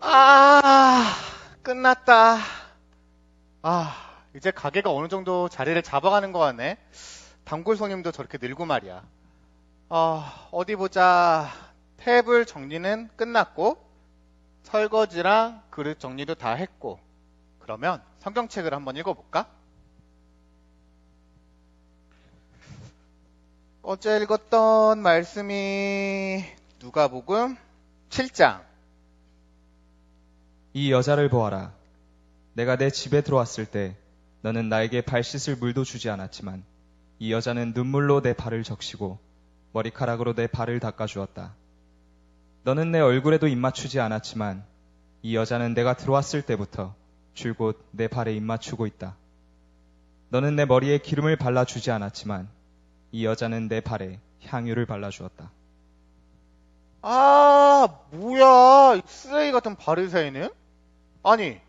아, 끝났다. 아, 이제 가게가 어느 정도 자리를 잡아가는 것 같네. 단골 손님도 저렇게 늘고 말이야. 아, 어디 보자. 테이블 정리는 끝났고, 설거지랑 그릇 정리도 다 했고, 그러면 성경책을 한번 읽어볼까? 어제 읽었던 말씀이 누가복음 7장. 이 여자를 보아라. 내가 내 집에 들어왔을 때 너는 나에게 발 씻을 물도 주지 않았지만 이 여자는 눈물로 내 발을 적시고 머리카락으로 내 발을 닦아주었다. 너는 내 얼굴에도 입 맞추지 않았지만 이 여자는 내가 들어왔을 때부터 줄곧 내 발에 입 맞추고 있다. 너는 내 머리에 기름을 발라주지 않았지만 이 여자는 내 발에 향유를 발라주었다. 아, 뭐야. 이 쓰레기 같은 바리새인은? 아니,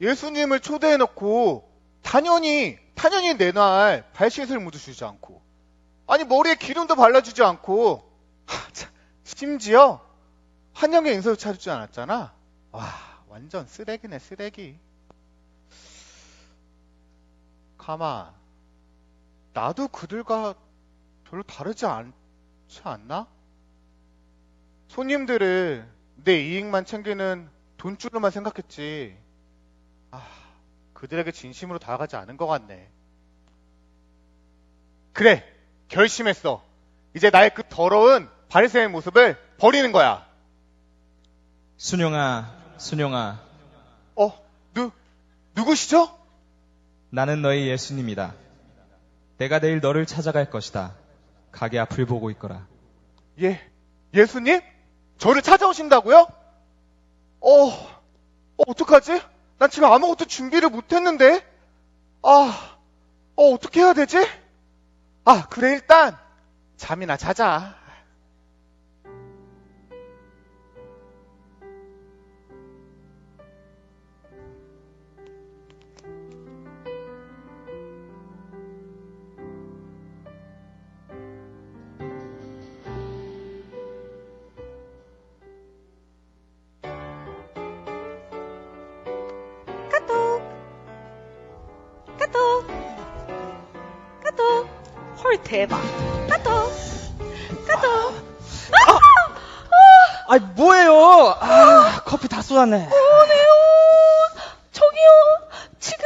예수님을 초대해놓고 당연히, 당연히 내 날 발씻을 묻어주지 않고 아니, 머리에 기름도 발라주지 않고 하, 참, 심지어 한영의 인사도 차려주지 않았잖아. 와, 완전 쓰레기네, 쓰레기. 가만. 나도 그들과 별로 다르지 않지 않나? 손님들을 내 이익만 챙기는 돈줄로만 생각했지. 아, 그들에게 진심으로 다가가지 않은 것 같네. 그래, 결심했어. 이제 나의 그 더러운 바리새인 모습을 버리는 거야. 순영아, 순영아, 어, 누, 누구시죠? 나는 너의 예수님이다. 내가 내일 너를 찾아갈 것이다. 가게 앞을 보고 있거라. 예, 예수님? 저를 찾아오신다고요? 어, 어, 어떡하지? 난 지금 아무것도 준비를 못했는데? 아, 어, 어떻게 해야 되지? 아, 그래, 일단, 잠이나 자자. 헐 대박 까똑 까똑 아이 뭐예요? 아 커피 다 쏟았네. 오네요 저기요 지금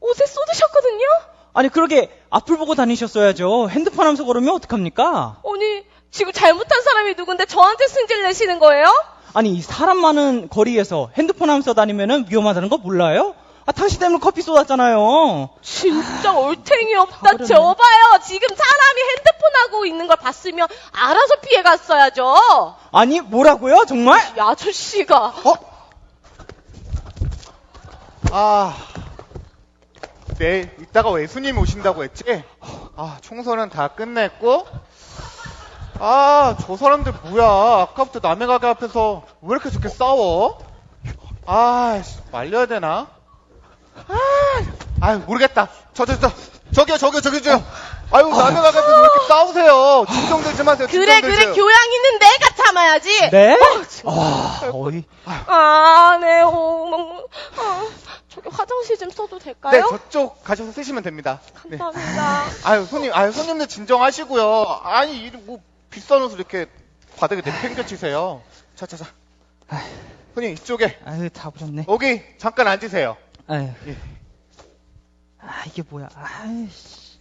옷에 쏟으셨거든요 아니 그러게 앞을 보고 다니셨어야죠. 핸드폰 하면서 걸으면 어떡합니까? 아니 지금 잘못한 사람이 누군데 저한테 승질 내시는 거예요? 아니 이 사람 많은 거리에서 핸드폰 하면서 다니면은 위험하다는 거 몰라요? 아 당신 때문에 커피 쏟았잖아요. 진짜 올탱이 다 없다 그러네. 저봐요 지금 사람이 핸드폰 하고 있는 걸 봤으면 알아서 피해 갔어야죠 아니 뭐라고요? 정말? 이 아저씨가 아, 네, 이따가 예수님 오신다고 했지? 아, 청소는 다 끝냈고, 아, 저 사람들 뭐야. 아까부터 남의 가게 앞에서 왜 이렇게 저렇게 싸워? 아, 씨, 말려야 되나? 아, 아유, 모르겠다. 저, 저, 저, 저기요, 저기요, 저기요, 저기요. 아유, 남의 가게 앞에서 왜 이렇게 싸우세요? 진정들 좀 하세요, 그래 그래 좀. 교양 있는 내가 참아야지 네? 아 어이 아, 네, 어, 뭐, 아, 저기 화장실 좀 써도 네, 될까요? 저쪽 가셔서 쓰시면 됩니다. 네. 감사합니다. 아유, 손님, 아유, 손님들 진정하시고요. 아니, 이 뭐, 비싼 옷을 이렇게 바닥에 내팽겨치세요. 자, 자, 자. 손님, 이쪽에. 아유 다 보셨네. 여기, 잠깐 앉으세요. 아유. 예. 아 이게 뭐야? 아이씨.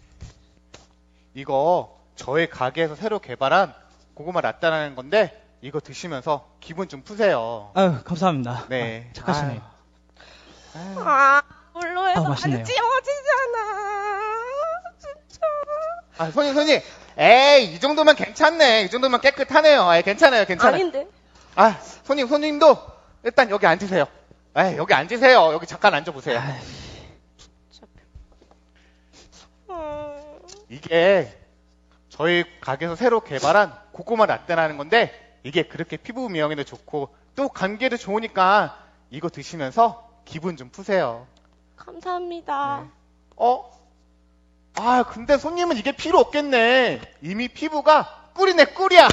이거, 저희 가게에서 새로 개발한 고구마 라떼라는 건데, 이거 드시면서 기분 좀 푸세요. 아유 감사합니다. 네. 아, 착하시네요. 아유. 아, 물로 해서 아, 맛있네요. 안 찌워지잖아. 진짜. 아, 손님, 손님. 에이, 이 정도면 괜찮네. 이 정도면 깨끗하네요. 아, 괜찮아요, 괜찮아요. 아닌데. 아, 손님, 손님도 일단 여기 앉으세요. 에 여기 앉으세요. 여기 잠깐 앉아보세요. 음, 이게 저희 가게에서 새로 개발한 고구마 라떼라는 건데 이게 그렇게 피부 미용에도 좋고 또 감기에도 좋으니까 이거 드시면서 기분 좀 푸세요. 감사합니다. 네. 어? 아, 근데 손님은 이게 필요 없겠네. 이미 피부가 꿀이네, 꿀이야.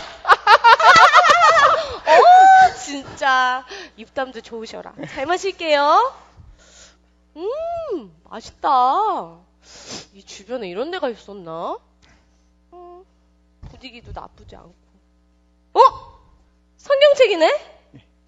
어, 진짜 입담도 좋으셔라. 잘 마실게요. 음, 맛있다. 이 주변에 이런 데가 있었나? 음, 분위기도 나쁘지 않고. 어? 성경책이네?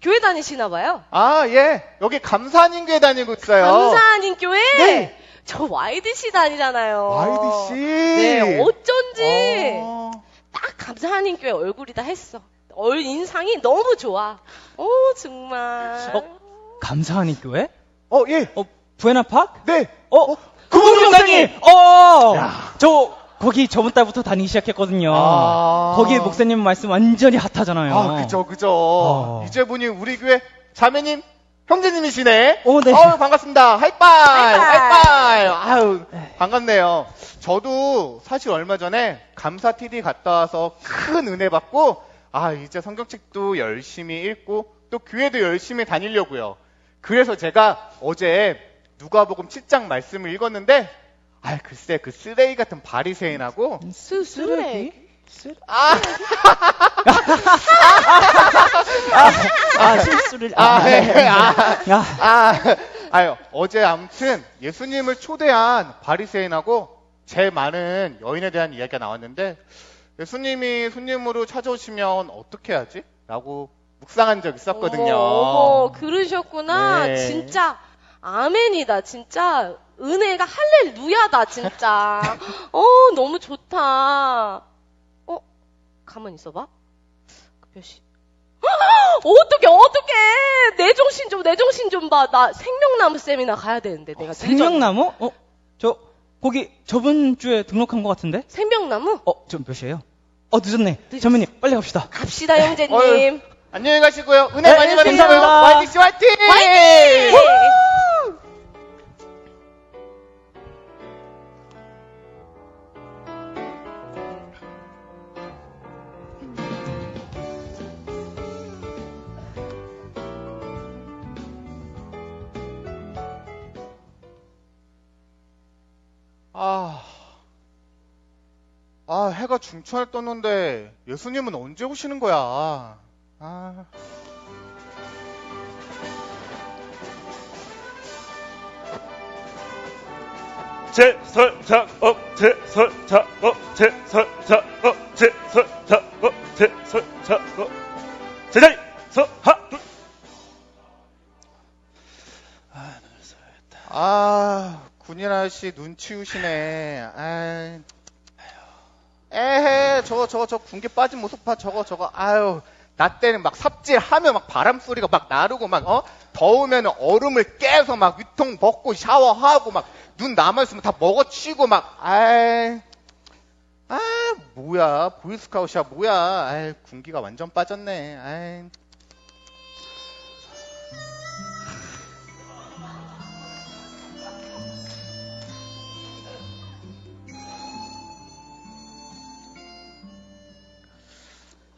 교회 다니시나 봐요. 아, 예. 여기 감사하는 교회 다니고 있어요. 감사하는 교회? 네. 저 YDC 다니잖아요. YDC. 네, 어쩐지 어. 딱 감사하는 교회 얼굴이다 했어. 얼 인상이 너무 좋아. 오 정말. 어? 감사하니 교회? 어, 예. 어, 부에나팍? 네. 어, 구봉장님! 어! 저, 거기 저번 달부터 다니기 시작했거든요. 아. 거기에 목사님 말씀 완전히 핫하잖아요. 아, 그죠, 그죠. 어. 이제 분이 우리 교회 자매님, 형제님이시네. 어, 네. 어우, 반갑습니다. 하이파이! 하이파이! 아유, 반갑네요. 저도 사실 얼마 전에 감사 TV 갔다 와서 큰 은혜 받고, 아, 이제 성경책도 열심히 읽고, 또 교회도 열심히 다니려고요. 그래서 제가 어제 누가복음 7장 말씀을 읽었는데, 아, 글쎄 그 쓰레기 같은 바리새인하고 수수레. 아, 아, 실수를. 아, 네. 아, 아, 아, 아유, 어제 아무튼 예수님을 초대한 바리새인하고 제 많은 여인에 대한 이야기가 나왔는데 예수님이 손님으로 찾아오시면 어떻게 하지? 라고 묵상한 적 있었거든요. 어머, 그러셨구나. 네. 진짜 아멘이다. 진짜 은혜가 할렐루야다. 진짜. 어 너무 좋다. 어 가만 있어봐. 그 몇시? 어떻게 어떻게 내 정신 좀 내 정신 좀 봐. 나 생명나무 세미나 가야 되는데 내가 늦었네. 생명나무? 어, 저, 거기 저번 주에 등록한 것 같은데? 생명나무? 어, 좀 몇이에요? 어, 늦었네. 늦었어. 전무님, 빨리 갑시다. 갑시다 형제님. 안녕히 가시고요. 은혜 네, 많이 받으세요. 감사합니다. 화이팅! 화이팅! 아, 아, 해가 중천에 떴는데 예수님은 언제 오시는 거야? 아. 제설 작업 제설 작업 제설 작업 제설 작업 제설 작업 제자리 서하 아, 군인 아저씨 눈 치우시네. 아이. 에헤, 저거, 저거, 저 군기 빠진 모습 봐. 저거, 저거. 아유, 나 때는 막 삽질하면 막 바람 소리가 막 나르고 막, 어? 더우면 얼음을 깨서 막 위통 벗고 샤워하고 막 눈 남아있으면 다 먹어치고 막, 아이. 아, 뭐야. 보이스카웃이야, 뭐야. 아이, 군기가 완전 빠졌네. 아이.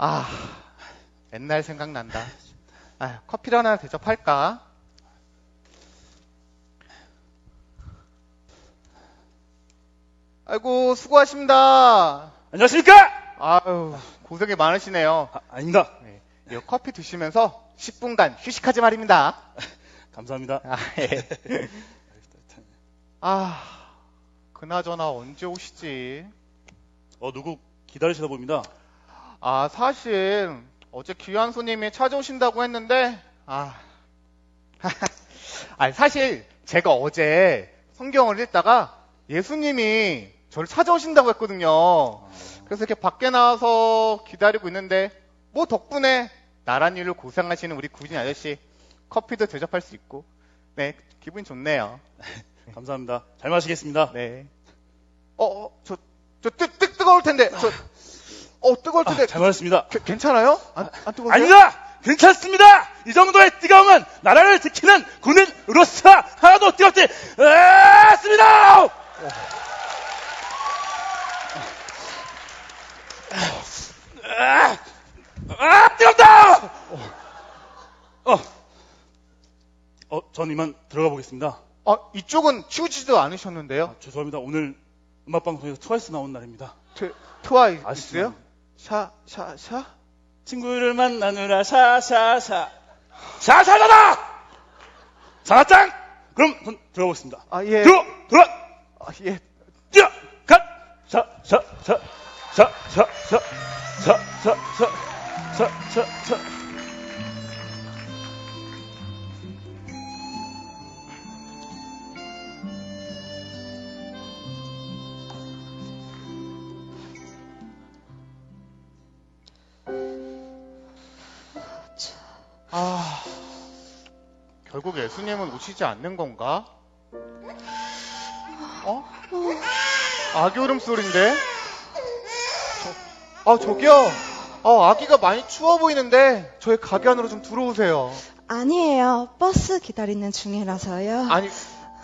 아, 옛날 생각난다. 아, 커피를 하나 대접할까? 아이고, 수고하십니다. 안녕하십니까 아유, 고생이 많으시네요. 아, 아닙니다 네, 이 커피 드시면서 10분간 휴식하지 말입니다. 감사합니다 아, 예. 아, 그나저나 언제 오시지? 어 누구 기다리시나 봅니다 아, 사실 어제 귀한 손님이 찾아오신다고 했는데 아, 아 사실 제가 어제 성경을 읽다가 예수님이 저를 찾아오신다고 했거든요. 그래서 이렇게 밖에 나와서 기다리고 있는데 뭐 덕분에 나란 일로 고생하시는 우리 구진 아저씨 커피도 대접할 수 있고 네 기분이 좋네요. 감사합니다 잘 마시겠습니다 네. 어, 어, 저, 저 뜨, 뜨, 뜨거울 텐데 저, 어 뜨거울 텐데 아, 잘 마셨습니다 게- 괜찮아요? 안, 안 뜨거워요? 아닙니다 괜찮습니다 이 정도의 뜨거움은 나라를 지키는 군인으로서 하나도 뜨겁지 않습니다 아, 아, 뜨겁다! 어, 어, 전 이만 들어가 보겠습니다. 아, 이쪽은 치우지도 않으셨는데요? 아, 죄송합니다. 오늘 음악방송에서 트와이스 나온 날입니다. 트, 트와이스요? 샤, 샤, 샤? 친구를 만나느라 샤샤샤. 자, 잘 자라! 사장! 그럼, 손 들어보겠습니다. 아, 예. 들어! 들어! 아, 예. 뛰어! 간! 자, 자, 자, 자, 자, 자, 자, 자, 자, 자, 자, 자. 예수님은 오시지 않는 건가? 어? 아기 울음소리인데? 저, 아, 저기요. 아, 아기가 많이 추워 보이는데, 저희 가게 안으로 좀 들어오세요. 아니에요. 버스 기다리는 중이라서요. 아니,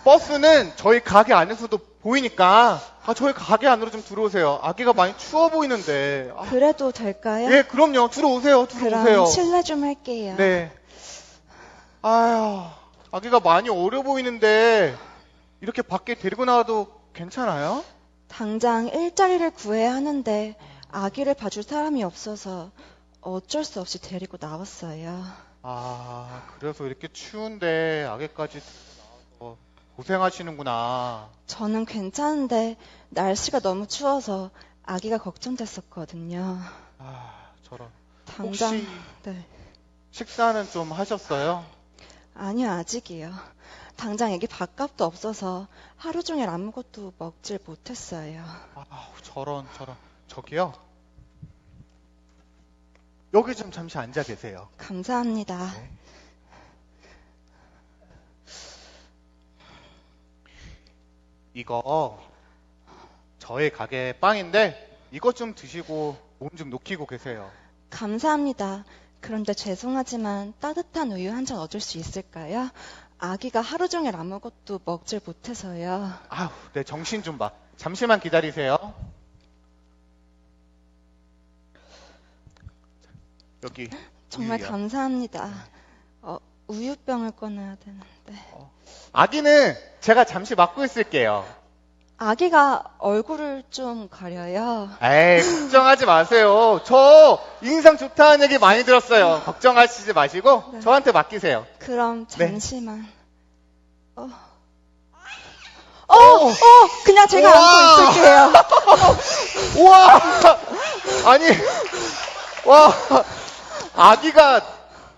버스는 저희 가게 안에서도 보이니까, 아, 저희 가게 안으로 좀 들어오세요. 아기가 많이 추워 보이는데. 아, 그래도 될까요? 예, 그럼요. 들어오세요. 들어오세요. 그럼 실례 좀 할게요. 네. 아휴, 아기가 많이 어려 보이는데, 이렇게 밖에 데리고 나와도 괜찮아요? 당장 일자리를 구해야 하는데 아기를 봐줄 사람이 없어서 어쩔 수 없이 데리고 나왔어요. 아, 그래서 이렇게 추운데 아기까지 나와서 고생하시는구나. 저는 괜찮은데 날씨가 너무 추워서 아기가 걱정됐었거든요. 아, 저런. 당장 혹시 네. 식사는 좀 하셨어요? 아니요 아직이요. 당장 애기 밥값도 없어서 하루 종일 아무것도 먹질 못했어요. 아, 저런, 저런. 저기요. 여기 좀 잠시 앉아 계세요. 감사합니다. 네. 이거 저희 가게 빵인데 이것 좀 드시고 몸 좀 녹이고 계세요. 감사합니다. 그런데 죄송하지만 따뜻한 우유 한 잔 얻을 수 있을까요? 아기가 하루 종일 아무것도 먹질 못해서요. 아우, 내 정신 좀 봐. 잠시만 기다리세요. 여기 정말 우유요. 감사합니다. 어, 우유병을 꺼내야 되는데. 아기는 제가 잠시 맡고 있을게요. 아기가 얼굴을 좀 가려요. 에이, 걱정하지 마세요. 저 인상 좋다는 얘기 많이 들었어요. 걱정하시지 마시고 네. 저한테 맡기세요. 그럼 네. 잠시만. 어. 어, 어, 그냥 제가 우와. 안고 있을게요. 우와! 아니, 와, 아기가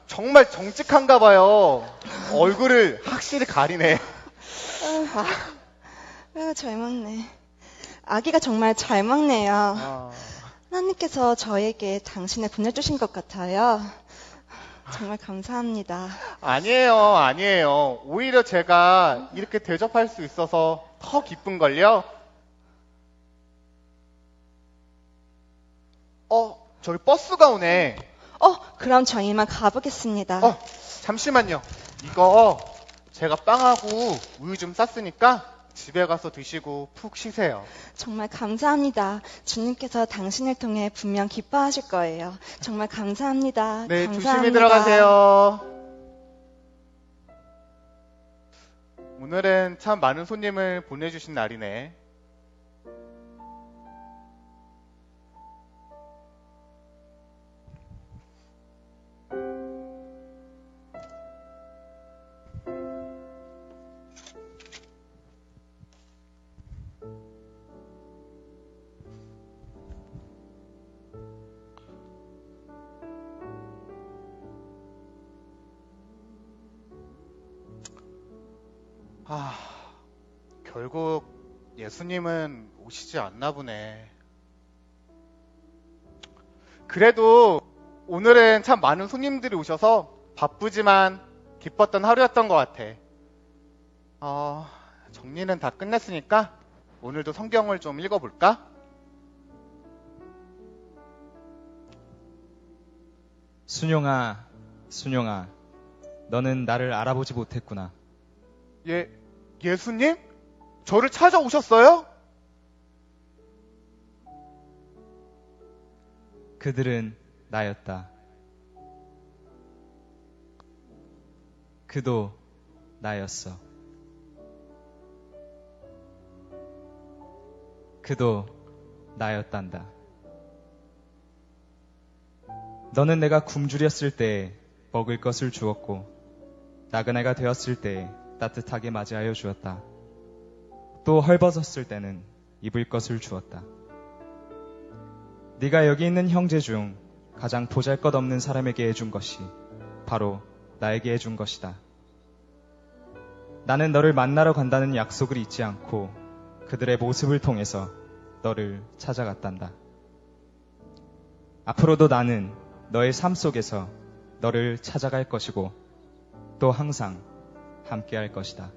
정말 정직한가 봐요. 얼굴을 확실히 가리네. 아, 아, 잘 먹네. 아기가 정말 잘 먹네요. 아, 하나님께서 저에게 당신을 보내주신 것 같아요. 정말 감사합니다. 아니에요, 아니에요. 오히려 제가 이렇게 대접할 수 있어서 더 기쁜걸요? 어, 저기 버스가 오네. 어, 그럼 저 이만 가보겠습니다. 어, 잠시만요. 이거 제가 빵하고 우유 좀 쌌으니까 집에 가서 드시고 푹 쉬세요. 정말 감사합니다. 주님께서 당신을 통해 분명 기뻐하실 거예요. 정말 감사합니다. 네, 감사합니다. 조심히 들어가세요. 오늘은 참 많은 손님을 보내주신 날이네. 아, 결국 예수님은 오시지 않나 보네. 그래도 오늘은 참 많은 손님들이 오셔서 바쁘지만 기뻤던 하루였던 것 같아. 어, 정리는 다 끝냈으니까 오늘도 성경을 좀 읽어볼까? 순용아, 순용아, 너는 나를 알아보지 못했구나. 예, 예수님? 저를 찾아오셨어요? 그들은 나였다. 그도 나였어. 그도 나였단다. 너는 내가 굶주렸을 때 먹을 것을 주었고 나그네가 되었을 때 따뜻하게 맞이하여 주었다. 또 헐벗었을 때는 입을 것을 주었다. 네가 여기 있는 형제 중 가장 보잘것없는 사람에게 해준 것이 바로 나에게 해준 것이다. 나는 너를 만나러 간다는 약속을 잊지 않고 그들의 모습을 통해서 너를 찾아갔단다. 앞으로도 나는 너의 삶 속에서 너를 찾아갈 것이고 또 항상 함께 할 것이다.